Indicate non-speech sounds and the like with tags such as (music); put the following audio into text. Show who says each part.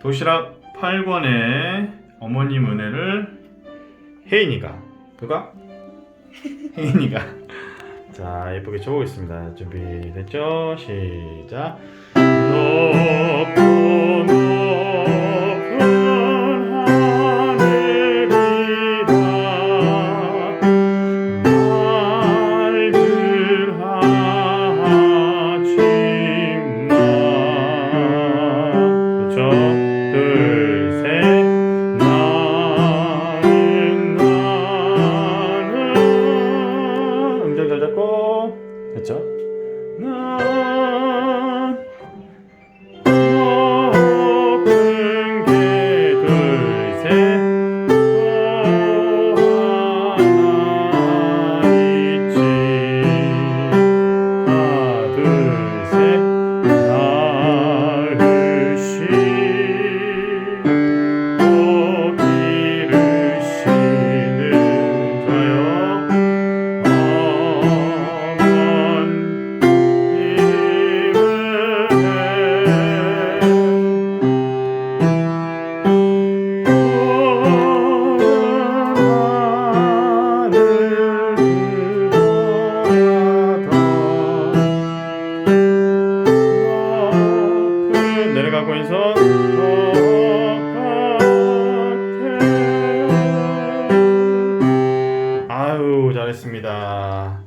Speaker 1: 도시락 8권의 어머님 은혜를 혜인이가 누가? (laughs) 혜인이가 자 예쁘게 적어보겠습니다 준비됐죠? 시작 그렇죠 가고 있어. 아유 잘했습니다.